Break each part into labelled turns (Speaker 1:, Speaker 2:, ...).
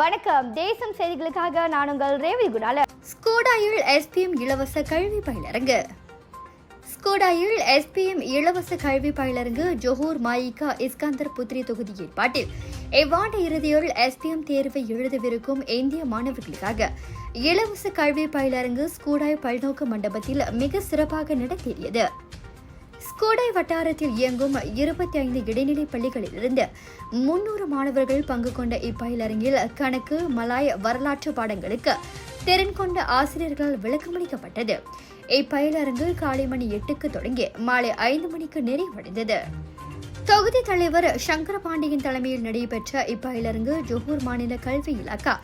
Speaker 1: வணக்கம். தேசம் செய்திகளுக்காக நான் உங்கள் ரேவி குணால. ஸ்கோடாயில் எஸ்பிஎம் இலவச கல்வி பயிலரங்கு. ஸ்கோடாயில் எஸ்பிஎம் இலவச கல்வி பயிலரங்கு ஜொஹூர் மாயிகா இஸ்கந்தர் புத்ரி தொகுதி ஏற்பாட்டில் இவ்வாண்டு இறுதியில் எஸ்பிஎம் தேர்வை எழுதவிருக்கும் இந்திய மாணவர்களுக்காக இலவச கல்வி பயிலரங்கு ஸ்கூடாய் பல்நோக்கு மண்டபத்தில் மிக சிறப்பாக நடத்தியது கோடை வட்டாரத்தில் இயங்கும் இருபத்தி ஐந்து இடைநிலை பள்ளிகளிலிருந்து முன்னூறு மாணவர்கள் பங்கு கொண்ட இப்பயிலரங்கில் கணக்கு மலாய் வரலாற்று பாடங்களுக்கு திறன் கொண்ட ஆசிரியர்களால் விளக்கமளிக்கப்பட்டது. இப்பயிலரங்கு காலை மணி எட்டுக்கு தொடங்கி மாலை ஐந்து மணிக்கு நிறைவடைந்தது. தொகுதி தலைவர் சங்கரபாண்டியன் தலைமையில் நடைபெற்ற இப்பயிலரங்கு ஜொஹூர் மாநில கல்வி இலாக்கா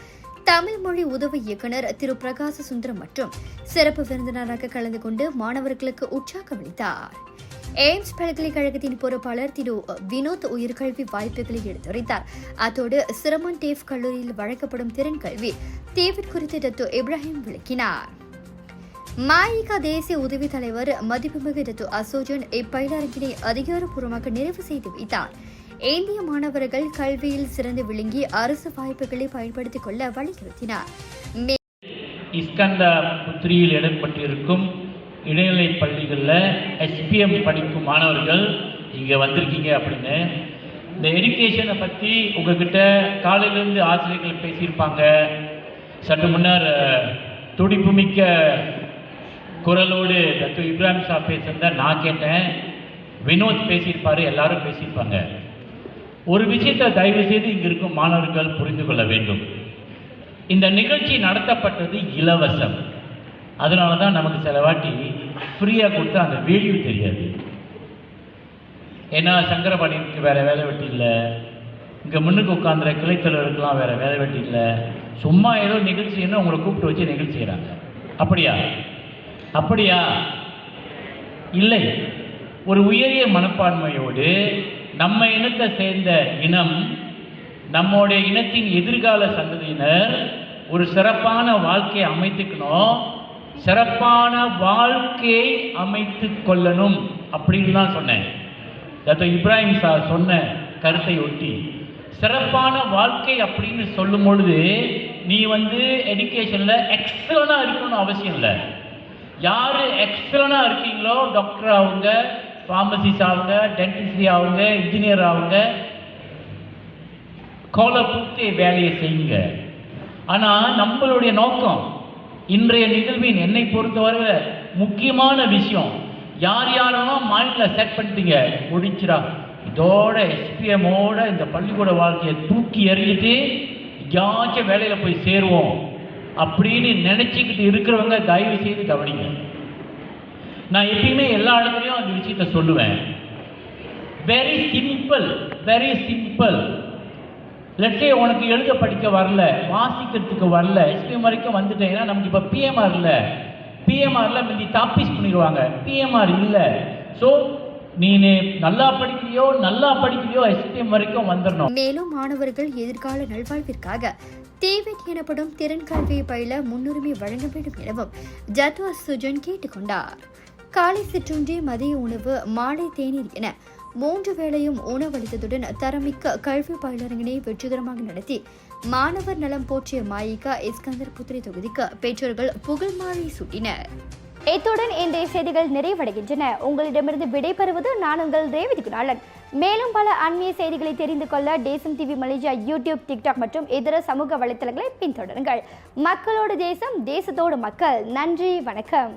Speaker 1: தமிழ் மொழி உதவி இயக்குனர் திரு பிரகாச சுந்தரம் மற்றும் சிறப்பு விருந்தினராக கலந்து கொண்டு மாணவர்களுக்கு உற்சாகம் அளித்தார். எய்ம்ஸ் பல்கலைக்கழகத்தின் பொறுப்பாளர் திரு வினோத் உயர்கல்வி வாய்ப்புகளை எடுத்துரைத்தார். அத்தோடு சிரமன் டேஃப் கல்லூரியில் வழங்கப்படும் திறன் கல்வி தேவிட் குறித்து டத்து இப்ராஹிம் விளக்கினார். மாயிகா தேசிய உதவி தலைவர் மதிப்புமிகு டத்து அசோஜன் இப்பயிலரங்கினை அதிகாரப்பூர்வமாக நிறைவு செய்து வைத்தார். இந்திய மாணவர்கள் கல்வியில் சிறந்து விளங்கி அரசு வாய்ப்புகளை பயன்படுத்திக் கொள்ள வலியுறுத்தினார்.
Speaker 2: இஸ்கந்தா புத்திரியில் இடம்பெற்றிருக்கும் இடைநிலை பள்ளிகளில் எஸ்பிஎம் படிக்கும் மாணவர்கள் இங்கே வந்திருக்கீங்க அப்படின்னு. இந்த எஜுகேஷனை பற்றி உங்ககிட்ட காலையிலேருந்து ஆசிரியர்கள் பேசியிருப்பாங்க. சற்று முன்னர் அஹ், துடிப்புமிக்க குரலோடு தத்து இப்ராஹிம் ஷா பேசுறத நான் கேட்டேன். வினோத் பேசியிருப்பார் எல்லாரும் பேசியிருப்பாங்க. ஒரு விஷயத்தை தயவு செய்து இங்கே இருக்கும் மாணவர்கள் புரிந்து கொள்ள வேண்டும். இந்த நிகழ்ச்சி நடத்தப்பட்டது இலவசம். அதனால தான் நமக்கு சில வாட்டி ஃப்ரீயாக கொடுத்து அந்த வேல்யூ தெரியாது. ஏன்னா சங்கரபாணிக்கு வேற வேலை வெட்டி இல்லை. இங்கே முன்னுக்கு உட்காந்துற கிளைத்தலைவருக்கெல்லாம் வேற வேலை வெட்டி இல்லை. சும்மா ஏதோ நிகழ்ச்சின்னு உங்களை கூப்பிட்டு வச்சு நிகழ்ச்சி செய்கிறாங்க அப்படியா? அப்படியா? இல்லை. ஒரு உயரிய மனப்பான்மையோடு நம்ம இனத்தை சேர்ந்த இனம் நம்முடைய இனத்தின் எதிர்கால சந்ததியினர் ஒரு சிறப்பான வாழ்க்கையை அமைத்துக்கணும். சிறப்பான வாழ்க்கையை அமைத்து கொள்ளணும் அப்படின்னு தான் சொன்னேன். டாக்டர் இப்ராஹிம் சார் சொன்ன கருத்தை ஒட்டி சிறப்பான வாழ்க்கை அப்படின்னு சொல்லும் பொழுது நீ வந்து எஜுகேஷனில் எக்ஸலனாக இருக்கணும்னு அவசியம் இல்லை. யார் எக்ஸலனாக இருக்கீங்களோ டாக்டர் அவங்க ஃபார்மசிஸ்ட் ஆகுங்க டென்டிஸ்ட்ரி ஆகுங்க இன்ஜினியர் ஆகுங்க கோலை பூர்த்தி வேலையை செய்யுங்க. ஆனால் நம்மளுடைய நோக்கம் இன்றைய நிகழ்வின் என்னை பொறுத்தவரை முக்கியமான விஷயம் யார் யாரெல்லாம் மாநில செட் பண்ணிட்டீங்க முடிச்சிடா இதோட எஸ்பிஎம்மோட இந்த பள்ளிக்கூட வாழ்க்கையை தூக்கி எறிஞ்சிட்டு யாச்சும் வேலையில் போய் சேருவோம் அப்படின்னு நினச்சிக்கிட்டு இருக்கிறவங்க தயவு செய்து கவனிங்க. நான் எப்பயுமே எல்லா இடத்துலையும் அந்த விஷயத்த சொல்லுவேன். வெரி சிம்பிள் வெரி சிம்பிள் லெட்டே உனக்கு எழுத படிக்க வரல வாசிக்கிறதுக்கு வரல எஸ்பிஎம் வரைக்கும் வந்துட்டேன் ஏன்னா நமக்கு இப்போ பிஎம்ஆர் இல்லை. பிஎம்ஆரில் முந்தி தாப்பீஸ் பண்ணிடுவாங்க. பிஎம்ஆர் இல்லை. ஸோ நீ நல்லா படிக்கிறியோ நல்லா படிக்கிறியோ எஸ்பிஎம் வரைக்கும் வந்துடணும்
Speaker 1: மேலும் மாணவர்கள் எதிர்கால நல்வாழ்விற்காக தேவைட் எனப்படும் திறன் கல்வியை பயில முன்னுரிமை வழங்க வேண்டும் எனவும் ஜத்வா சுஜன் கேட்டுக்கொண்டார். காலை சிற்றுண்டி மதிய உணவு மாலை தேநீர் என மூன்று வேளையும் உணவளித்ததுடன் தரமிக்க கல்வி பயிலரங்கினை வெற்றிகரமாக நடத்தி மாணவர் நலம் போற்றிய மாயிகா இஸ்கந்தர் புத்திரி தொகுதிக்கு பெற்றோர்கள் புகழ் மாலை சூட்டினர். இத்துடன் இன்றைய செய்திகள் நிறைவடைகின்றன. உங்களிடமிருந்து விடைபெறுவது நான் உங்கள் ரேவதி குணாளன். மேலும் பல அண்மைய செய்திகளை தெரிந்து கொள்ள தேசம் டிவி மலேசியா யூடியூப் டிக்டாக் மற்றும் இதர சமூக வலைத்தளங்களை பின்தொடருங்கள். மக்களோடு தேசம் தேசத்தோடு மக்கள். நன்றி வணக்கம்.